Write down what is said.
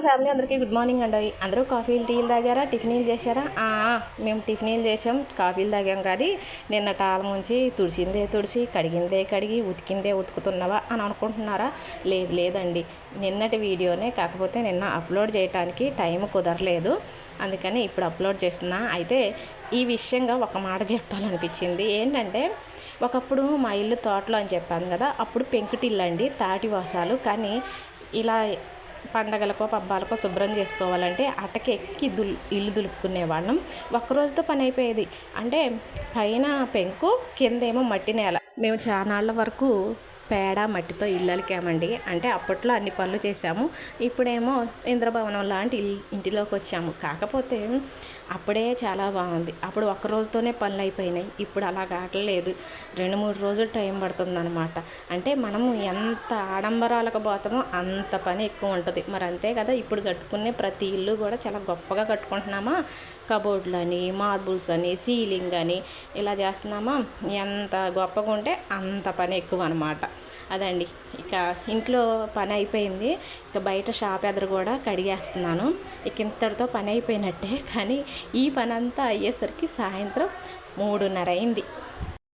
మన ఫ్యామిలీ అందరికీ good morning అండి. అందరూ కాఫీలు టీలు తాగారా? టిఫిన్లు చేశారా? మేము టిఫినీలు చేసాం కాఫీలు తాగాం కానీ నిన్న టాల ముంచి తుడిచిందే తుడిచి కడిగిందే కడిగి ఉతికిందే ఉతుకుతున్నావా అని అనుకుంటున్నారా? లేదు లేదండి. నిన్నటి వీడియోనే కాకపోతే నిన్న అప్లోడ్ చేయడానికి టైం కుదరలేదు. అందుకని ఇప్పుడు అప్లోడ్ చేస్తున్నా. అయితే ఈ విషయంగా ఒక మాట చెప్పాలనిపించింది. ఏంటంటే ఒకప్పుడు మా ఇల్లు తోటలో అని చెప్పాను కదా అప్పుడు పెంకుటిల్లు అండి తాటి వాసాలు. కానీ ఇలా పండగలకో పబ్బాలకో శుభ్రం చేసుకోవాలంటే అటకెక్కి దుల్ ఇల్లు దులుపుకునే వాళ్ళం. ఒక్క రోజుతో పని అయిపోయేది అంటే పైన పెంకు కిందేమో మట్టి నేల. మేము చానాళ్ళ వరకు పేడ మట్టితో ఇల్లు అంటే అప్పట్లో అన్ని పనులు చేసాము ఇప్పుడేమో ఇంద్రభవనం లాంటి ఇంటిలోకి వచ్చాము కాకపోతే అప్పుడే చాలా బాగుంది. అప్పుడు ఒక్క రోజుతోనే పనులు అయిపోయినాయి. ఇప్పుడు అలా కావట్లేదు. రెండు మూడు రోజులు టైం పడుతుందన్నమాట. అంటే మనము ఎంత ఆడంబరాలకు పోతామో అంత పని ఎక్కువ ఉంటుంది. మరి అంతే కదా ఇప్పుడు కట్టుకునే ప్రతి ఇల్లు కూడా చాలా గొప్పగా కట్టుకుంటున్నామా? కబోర్డ్లు అని మార్బుల్స్ అని సీలింగ్ అని ఇలా చేస్తున్నామా? ఎంత గొప్పగా ఉంటే అంత పని ఎక్కువ అనమాట అదండి. ఇక ఇంట్లో పని అయిపోయింది. ఇక బయట షాప్ ఎదురు కూడా కడిగేస్తున్నాను. ఇక ఇంతటితో పని అయిపోయినట్టే. కానీ ఈ పని అంతా అయ్యేసరికి సాయంత్రం మూడున్నర అయింది.